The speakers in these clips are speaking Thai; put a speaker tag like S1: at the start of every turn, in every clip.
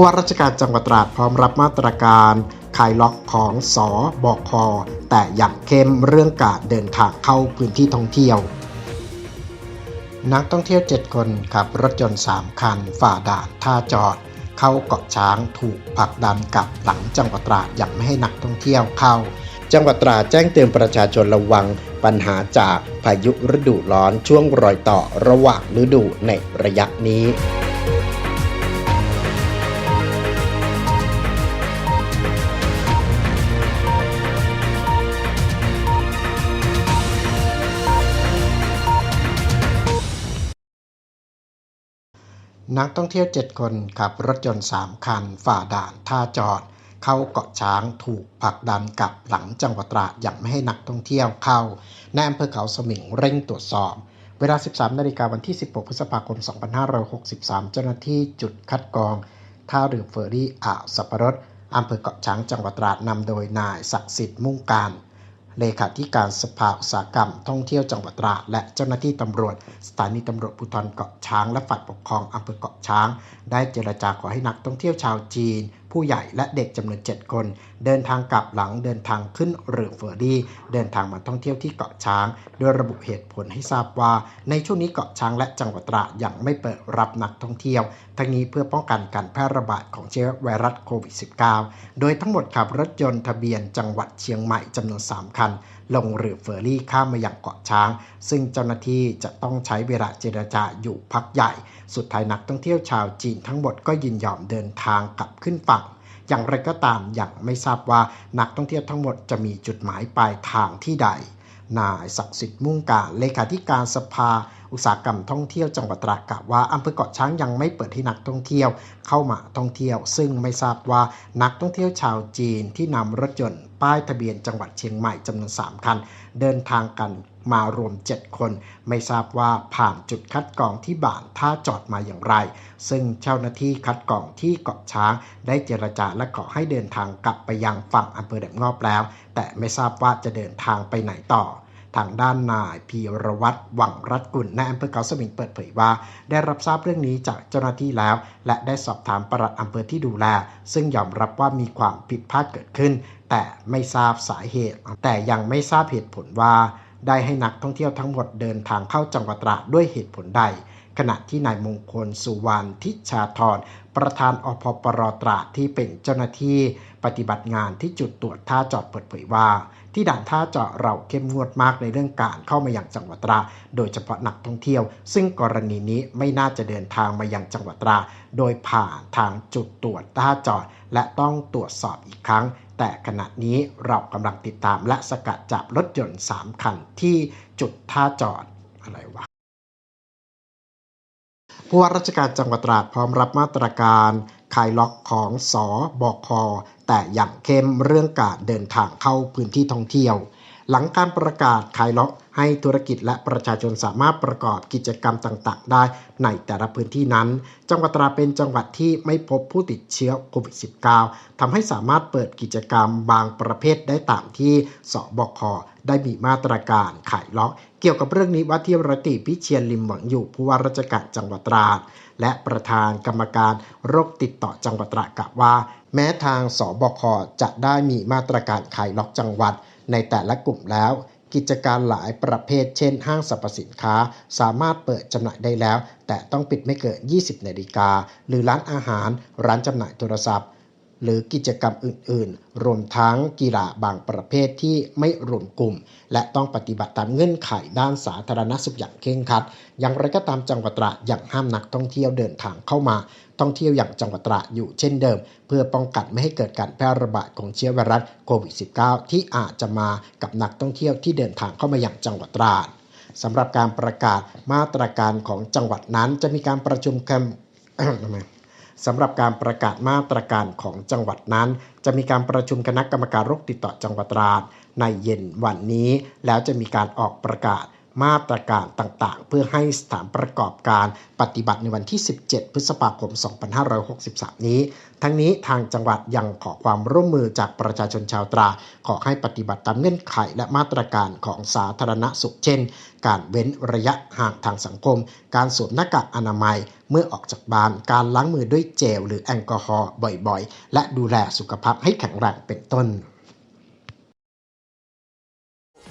S1: ผู้ว่าราชการจังหวัดตราดพร้อมรับมาตรการคลายล็อกของสอบอคแต่อย่างเข้มเรื่องการเดินทางเข้าพื้นที่ท่องเที่ยว นักท่องเที่ยว 7 คนขับรถยนต์ 3 คัน ฝ่าด่านท่าจอด เข้าเกาะช้างถูกผลักดันกลับหลังจังหวัดตราดอย่างไม่ให้นักท่องเที่ยวเข้า จังหวัดตราดแจ้งเตือนประชาชนระวังปัญหาจากพายุฤดูร้อนช่วงรอยต่อระหว่างฤดูในระยะนี้ นักท่องเที่ยว 7 คนขับรถยนต์ 3 คัน ฝ่าด่านท่าจอด เข้าเกาะช้างถูกผลักดันกลับหลังจังหวัดตราดอย่างไม่ให้นักท่องเที่ยวเข้าในอำเภอเขาสมิงเร่งตรวจสอบ เวลา 13 นาฬิกาวันที่ 16 พฤษภาคม 2563 เจ้าหน้าที่จุดคัดกรอง ท่าเรือเฟอร์รี่อ่าวสัปปะรดอำเภอเกาะช้างจังหวัดตราดนำโดยนายศักดิ์สิทธิ์มุ่งการ เลขาธิการสภาอุตสาหกรรม ท่องเที่ยวจังหวัดตราดและเจ้าหน้าที่ตำรวจ สถานีตำรวจภูธรเกาะช้างและฝ่ายปกครองอำเภอเกาะช้าง ได้เจรจาขอให้นักท่องเที่ยวชาวจีน ผู้ใหญ่และเด็กจำนวน 7 คน เดินทางกลับหลังเดินทางขึ้นเรือเฟอร์รี่ เดินทางมาท่องเที่ยวที่เกาะช้าง โดยระบุเหตุผลให้ทราบว่า ในช่วงนี้เกาะช้างและจังหวัดตราดยังไม่เปิดรับนักท่องเที่ยว ทั้งนี้เพื่อป้องกันการแพร่ระบาดของเชื้อไวรัสโควิด -19 โดยทั้งหมดขับรถยนต์ทะเบียนจังหวัดเชียงใหม่จำนวน 3 คัน ลงเรือเฟอร์รี่ข้ามมาอย่างเกาะช้าง ซึ่งเจ้าหน้าที่จะต้องใช้เวลาเจรจาอยู่พักใหญ่ สุดท้ายนักท่องเที่ยวชาวจีนทั้งหมดก็ยินยอมเดินทางกลับขึ้นฝั่งอย่างไรก็ตามยังไม่ทราบว่านักท่องเที่ยวทั้งหมดจะมีจุดหมายปลายทางที่ใด นายศักดิ์สิทธิ์มุ่งการเลขาธิการสภา อุตสาหกรรมท่องเที่ยวจังหวัดตรากล่าวว่าอำเภอเกาะช้างยังไม่เปิดให้นักท่องเที่ยวเข้ามาท่องเที่ยว ซึ่งไม่ทราบว่านักท่องเที่ยวชาวจีนที่นำรถยนต์ป้ายทะเบียนจังหวัดเชียงใหม่จำนวน 3 คัน เดินทางกันมารวม 7 คน ไม่ทราบว่าผ่านจุดคัดกรองที่บ่านท่าจอดมาอย่างไร ซึ่งเจ้าหน้าที่คัดกรองที่เกาะช้าง ได้เจรจาและขอให้เดินทางกลับไปยังฝั่งอำเภอแหลมงอบแล้ว แต่ไม่ทราบว่าจะเดินทางไปไหนต่อ ทางด้านนายพีรวัตรหวังรัตน์กุลในอำเภอเขาสมิงเปิดเผยว่า ได้รับทราบเรื่องนี้จากเจ้าหน้าที่แล้ว และได้สอบถามปลัดอำเภอที่ดูแล ซึ่งยอมรับว่ามีความผิดพลาดเกิดขึ้น แต่ไม่ทราบสาเหตุ แต่ยังไม่ทราบเหตุผลว่า ได้ให้นักท่องเที่ยวทั้งหมดเดินทางเข้าจังหวัดตราดด้วยเหตุผลใด ขณะที่นายมงคลสุวรรณทิชาธรประธานอพปรตราที่เป็นเจ้าหน้าที่ปฏิบัติงานที่จุดตรวจท่าจอดเปิดเผยว่า ที่ด่านท่าจอดเราเข้มงวดมากในเรื่องการเข้ามาอยังจังหวัดตรา โดยเฉพาะนักท่องเที่ยว ซึ่งกรณีนี้ไม่น่าจะเดินทางมายังจังหวัดตรา โดยผ่านทางจุดตรวจท่าจอด และต้องตรวจสอบอีกครั้ง แต่ขณะนี้เรากำลังติดตามและสกัดจับรถยนต์ 3 คันที่จุดท่าจอดอะไรวะ ผู้ว่าราชการจังหวัดตราดพร้อมรับมาตรการคลายล็อกของสอบอคแต่อย่างเข้มเรื่องการเดินทางเข้าพื้นที่ท่องเที่ยว หลังการประกาศคลายล็อกให้ธุรกิจและประชาชนสามารถประกอบกิจกรรมต่างๆ ได้ในแต่ละพื้นที่นั้น จังหวัดตราเป็นจังหวัดที่ไม่พบผู้ติดเชื้อโควิด -19 ทำให้สามารถเปิดกิจกรรมบางประเภทได้ตามที่สบคได้มีมาตรการขายล็อก เกี่ยวกับเรื่องนี้ว่าที่รติพิเชียนลิมหวังอยู่ผู้ว่าราชการจังหวัดตราดและประธานกรรมการโรคติดต่อจังหวัดตราดกล่าวว่า แม้ทางสบคจะได้มีมาตรการขายล็อกจังหวัด ในแต่ละกลุ่มแล้ว กิจการหลายประเภทเช่น ห้างสรรพสินค้า สามารถเปิดจำหน่ายได้แล้ว แต่ต้องปิดไม่เกิน 20 นาฬิกา หรือร้านอาหาร ร้านจำหน่ายโทรศัพท์ หรือกิจกรรมอื่น ๆ รวมทั้งกีฬาบางประเภทที่ไม่รวมกลุ่ม และต้องปฏิบัติตามเงื่อนไขด้านสาธารณสุขอย่างเคร่งครัด อย่างไรก็ตามจังหวัดตราดยังห้ามนักท่องเที่ยวเดินทางเข้ามา ท่องเที่ยวอย่างจังหวัดตราอยู่เช่นเดิม เพื่อป้องกันไม่ให้เกิดการแพร่ระบาดของเชื้อไวรัสโควิด -19 ที่อาจจะมากับนักท่องเที่ยวที่เดินทางเข้ามาอย่างจังหวัดตราดสำหรับการประกาศมาตรการของจังหวัดนั้นจะมีการประชุมแคมทำไม สำหรับการประกาศมาตรการของจังหวัดนั้น จะมีการประชุมคณะกรรมการโรคติดต่อจังหวัดตราดในเย็นวันนี้ แล้วจะมีการออกประกาศ มาตรการต่างๆ เพื่อให้สถานประกอบการปฏิบัติในวันที่ 17 พฤษภาคม 2563 นี้ ทั้งนี้ทางจังหวัดยังขอความร่วมมือจากประชาชนชาวตรา ขอให้ปฏิบัติตามเงื่อนไขและมาตรการของสาธารณสุขเช่น การเว้นระยะห่างทางสังคม การสวมหน้ากากอนามัยเมื่อออกจากบ้าน การล้างมือด้วยเจลหรือแอลกอฮอล์บ่อยๆ และดูแลสุขภาพให้แข็งแรงเป็นต้น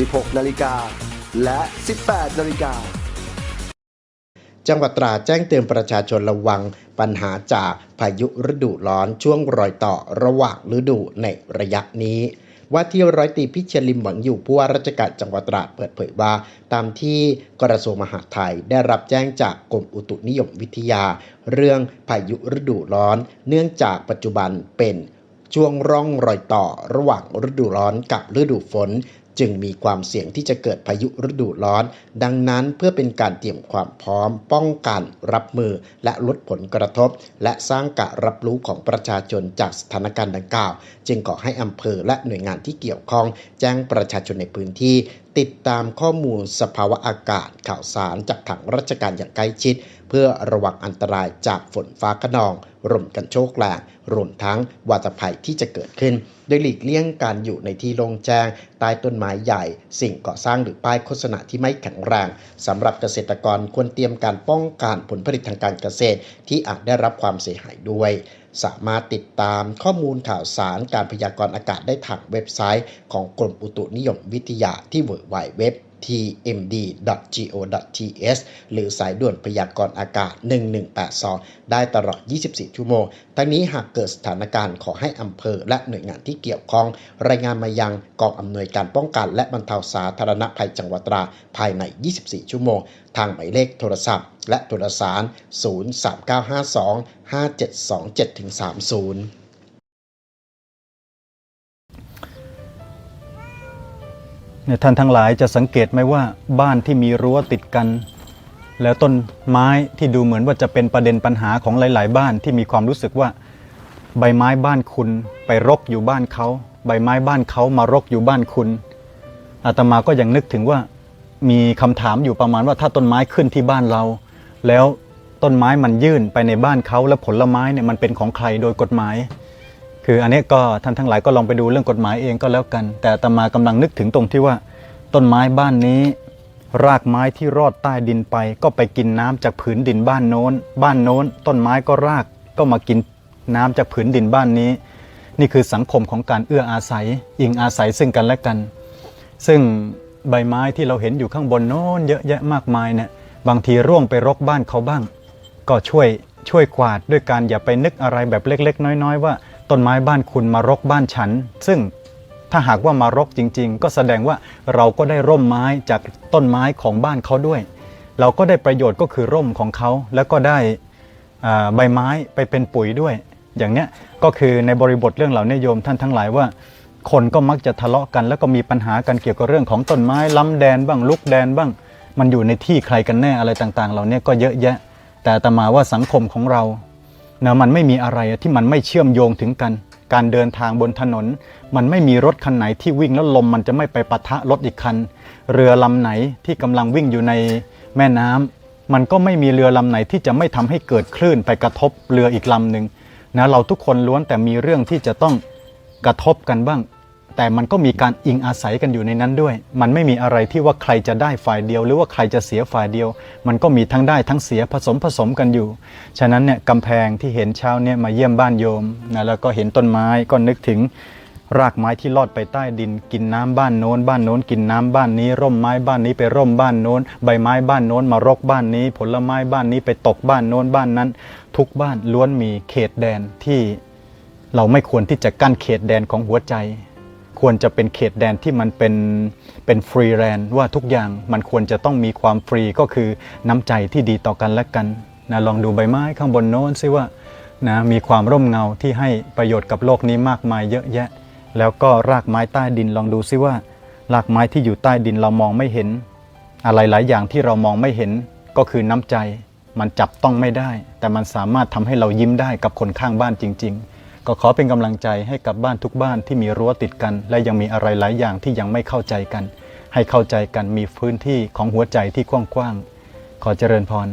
S2: 16 นาฬิกา และ 18 นาฬิกา
S1: จังหวัดตราดแจ้งเตือนประชาชนระวังปัญหาจากพายุฤดูร้อนช่วงรอยต่อระหว่างฤดูในระยะนี้ว่าที่ร้อยตีพิเชรลิมหวังอยู่ผู้ว่าราชการจังหวัดตราดเปิดเผยว่า ตามที่กระทรวงมหาดไทยได้รับแจ้งจากกรมอุตุนิยมวิทยา เรื่องพายุฤดูร้อน เนื่องจากปัจจุบันเป็นช่วงร่องรอยต่อระหว่างฤดูร้อนกับฤดูฝน จึงมีความเสี่ยงที่จะเกิดพายุฤดูร้อน ดังนั้นเพื่อเป็นการเตรียมความพร้อม ป้องกันรับมือ และลดผลกระทบ และสร้างการรับรู้ของประชาชนจากสถานการณ์ดังกล่าว จึงขอให้อำเภอและหน่วยงานที่เกี่ยวข้อง แจ้งประชาชนในพื้นที่ติดตามข้อมูลสภาวะอากาศข่าวสารจากทางราชการอย่างใกล้ชิด เพื่อระวังอันตรายจากฝนฟ้าขนอง ลมกันโชกแรงรวมทั้งวาตภัยที่จะเกิดขึ้น โดยหลีกเลี่ยงการอยู่ในที่โล่งแจ้ง ใต้ต้นไม้ใหญ่ สิ่งก่อสร้างหรือป้ายโฆษณาที่ไม่แข็งแรงสำหรับเกษตรกรควรเตรียมการป้องกันผลผลิตทางการเกษตร ที่อาจได้รับความเสียหายด้วย สามารถติดตามข้อมูลข่าวสารการพยากรณ์อากาศได้ทางเว็บไซต์ ของกรมอุตุนิยมวิทยาที่ www tmd.go.th หรือสายด่วนพยากรณ์อากาศ 1182 ได้ตลอด 24 ชั่วโมง ทั้งนี้หากเกิดสถานการณ์ขอให้อำเภอและหน่วยงานที่เกี่ยวข้อง รายงานมายังกองอำนวยการป้องกันและบรรเทาสาธารณภัยจังหวัดตราภายใน 24 ชั่วโมง ทางหมายเลขโทรศัพท์ และโทรสาร 03952 5727-30
S3: เนี่ยท่านทั้งหลายจะสังเกตไหมว่าบ้านที่มีรั้วติดกัน แล้วต้นไม้ที่ดูเหมือนว่าจะเป็นประเด็นปัญหาของหลาย ๆ บ้านที่มีความรู้สึกว่า ใบไม้บ้านคุณไปรกอยู่บ้านเขาใบไม้บ้านเขามารกอยู่บ้านคุณอาตมาก็ยังนึกถึงว่ามีคำถามอยู่ประมาณว่าถ้าต้นไม้ขึ้นที่บ้านเรา แล้วต้นไม้มันยื่นไปในบ้านเขาแล้วผลไม้เนี่ยมันเป็นของใครโดยกฎหมาย คืออันนี้ก็ท่านทั้งหลายก็ลองไปดูเรื่องกฎหมายเองก็แล้วกัน แต่อาตมากำลังนึกถึงตรงที่ว่า ต้นไม้บ้านนี้ รากไม้ที่รอดใต้ดินไป ก็ไปกินน้ำจากผืนดินบ้านโน้น บ้านโน้น ต้นไม้ก็รากก็มากินน้ำจากผืนดินบ้านนี้ นี่คือสังคมของการเอื้ออาศัย อิงอาศัยซึ่งกันและกัน ซึ่งใบไม้ที่เราเห็นอยู่ข้างบนโน้นเยอะแยะมากมายเนี่ยบางทีร่วงไปรกบ้านเขาบ้าง ก็ช่วยช่วยกวาดด้วยการอย่าไปนึกอะไรแบบเล็ก ๆ น้อย ๆ ว่า ต้นไม้บ้านคุณมารกบ้านฉัน ซึ่งถ้าหากว่ามารกจริง ๆ ก็แสดงว่าเราก็ได้ร่มไม้จากต้นไม้ของบ้านเขาด้วย เราก็ได้ประโยชน์ก็คือร่มของเขา แล้วก็ได้ใบไม้ไปเป็นปุ๋ยด้วย อย่างเนี้ยก็คือในบริบทเรื่องเหล่านี้โยมท่านทั้งหลายว่า คนก็มักจะทะเลาะกัน แล้วก็มีปัญหากันเกี่ยวกับเรื่องของต้นไม้ล้ำแดนบ้างลุกแดนบ้าง มันอยู่ในที่ใครกันแน่อะไรต่างๆ เหล่านี้ก็เยอะแยะ แต่ตมาว่าสังคมของเรา นะมันไม่มีอะไรที่มันไม่เชื่อมโยงถึงกัน การเดินทางบนถนน มันไม่มีรถคันไหนที่วิ่งแล้วลมมันจะไม่ไปปะทะรถอีกคัน เรือลำไหนที่กำลังวิ่งอยู่ในแม่น้ำมันก็ไม่มีเรือลำไหนที่จะไม่ทำให้เกิดคลื่นไปกระทบเรืออีกลำหนึ่งนะเราทุกคนล้วนแต่มีเรื่องที่จะต้องกระทบกันบ้าง แต่มันก็มีการอิงอาศัยกันอยู่ในนั้นด้วย มันไม่มีอะไรที่ว่าใครจะได้ฝ่ายเดียว หรือว่าใครจะเสียฝ่ายเดียว มันก็มีทั้งได้ทั้งเสียผสมผสมกันอยู่ ฉะนั้นเนี่ยกำแพงที่เห็นเช้าเนี่ยมาเยี่ยมบ้านโยมนะแล้วก็เห็นต้นไม้ก็นึกถึงรากไม้ที่ลอดไปใต้ดิน กินน้ำบ้านโน้น บ้านโน้น กินน้ำบ้านนี้ ร่มไม้บ้านนี้ไปร่มบ้านโน้น ใบไม้บ้านโน้น มารกบ้านนี้ ผลไม้บ้านนี้ไปตกบ้านโน้นบ้านนั้น ทุกบ้านล้วนมีเขตแดนที่เราไม่ควรที่จะกั้นเขตแดนของหัวใจ ควรจะเป็นเขตแดนที่มันเป็นเป็นฟรีแลนด์ว่าทุกอย่างมันควรจะต้องมีความฟรีก็คือน้ำใจที่ดีต่อกันและกันนะลองดูใบไม้ข้างบนโน้นซิว่านะมีความร่มเงาที่ให้ประโยชน์กับโลกนี้มากมายเยอะแยะ แล้วก็รากไม้ใต้ดินลองดูซิว่า รากไม้ที่อยู่ใต้ดินเรามองไม่เห็น อะไรหลายอย่างที่เรามองไม่เห็นก็คือน้ำใจ มันจับต้องไม่ได้ แต่มันสามารถทำให้เรายิ้มได้กับคนข้างบ้านจริง ๆ ก็ขอเป็นกำลังใจให้กับบ้านทุกบ้านที่มีรั้วติดกัน และยังมีอะไรหลายอย่างที่ยังไม่เข้าใจกัน ให้เข้าใจกันมีพื้นที่ของหัวใจที่กว้างๆขอเจริญพร